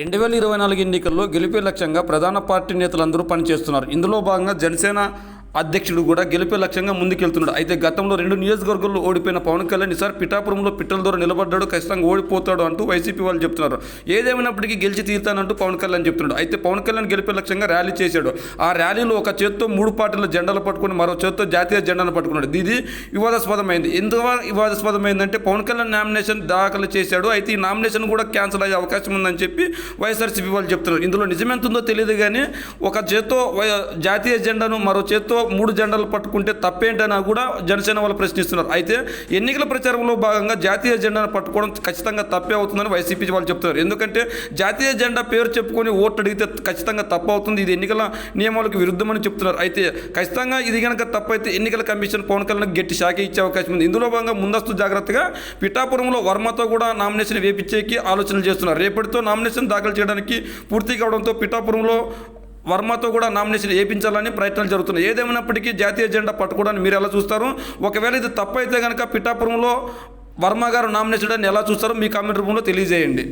రెండు వేల ఇరవై నాలుగు ఎన్నికల్లో గెలిపే లక్ష్యంగా ప్రధాన పార్టీ నేతలందరూ పనిచేస్తున్నారు. ఇందులో భాగంగా జనసేన అధ్యక్షుడు కూడా గెలిపే లక్ష్యంగా ముందుకెళ్తున్నాడు. అయితే గతంలో రెండు నియోజకవర్గాల్లో ఓడిపోయిన పవన్ కళ్యాణ్ ఈసారి పిఠాపురంలో పిట్టల ద్వారా నిలబడ్డాడు ఖచ్చితంగా ఓడిపోతాడు అంటూ వైసీపీ వాళ్ళు చెప్తున్నారు. ఏదేమైనప్పటికీ గెలిచి తీరుతానంటూ పవన్ కళ్యాణ్ చెప్తున్నాడు. అయితే పవన్ కళ్యాణ్ గెలిపే లక్ష్యంగా ర్యాలీ చేశాడు. ఆ ర్యాలీలో ఒక చేత్తో మూడు పార్టీల జెండాలు పట్టుకుని మరో చేత్తో జాతీయ జెండాను పట్టుకున్నాడు. ఇది వివాదాస్పదమైంది. ఎందుకు వివాదాస్పదమైందంటే పవన్ కళ్యాణ్ నామినేషన్ దాఖలు చేశాడు. అయితే ఈ నామినేషన్ కూడా క్యాన్సిల్ అయ్యే అవకాశం ఉందని చెప్పి వైఎస్ఆర్సీపీ వాళ్ళు చెప్తున్నారు. ఇందులో నిజమెంతుందో తెలియదు కానీ ఒక చేత్తో వై- జాతీయ జెండాను మరో చేత్తో మూడు జెండాలు పట్టుకుంటే తప్పేంటైనా కూడా జనసేన వాళ్ళు ప్రశ్నిస్తున్నారు. అయితే ఎన్నికల ప్రచారంలో భాగంగా జాతీయ జెండాను పట్టుకోవడం ఖచ్చితంగా తప్పే అవుతుందని వైసీపీ వాళ్ళు చెప్తున్నారు. ఎందుకంటే జాతీయ జెండా పేరు చెప్పుకొని ఓట్లు అడిగితే ఖచ్చితంగా తప్పు అవుతుంది. ఇది ఎన్నికల నియమాలకు విరుద్ధమని చెప్తున్నారు. అయితే ఖచ్చితంగా ఇది కనుక తప్పైతే ఎన్నికల కమిషన్ పవన్ కళ్యాణ్ గట్టి శాఖ ఇచ్చే అవకాశం ఉంది. ఇందులో భాగంగా ముందస్తు జాగ్రత్తగా పిఠాపురంలో వర్మతో కూడా నామినేషన్ వేపించేకి ఆలోచనలు చేస్తున్నారు. రేపటితో నామినేషన్ దాఖలు చేయడానికి పూర్తి కావడంతో పిఠాపురంలో వర్మతో కూడా నామినేషన్ వేయించాలని ప్రయత్నాలు జరుగుతున్నాయి. ఏదేమైనప్పటికీ జాతీయ జెండా పట్టుకోవడానికి మీరు ఎలా చూస్తారు? ఒకవేళ ఇది తప్పైతే కనుక పిఠాపురంలో వర్మ గారు నామినేషన్ అని ఎలా చూస్తారో? మీ కామెంట్ రూపంలో తెలియజేయండి.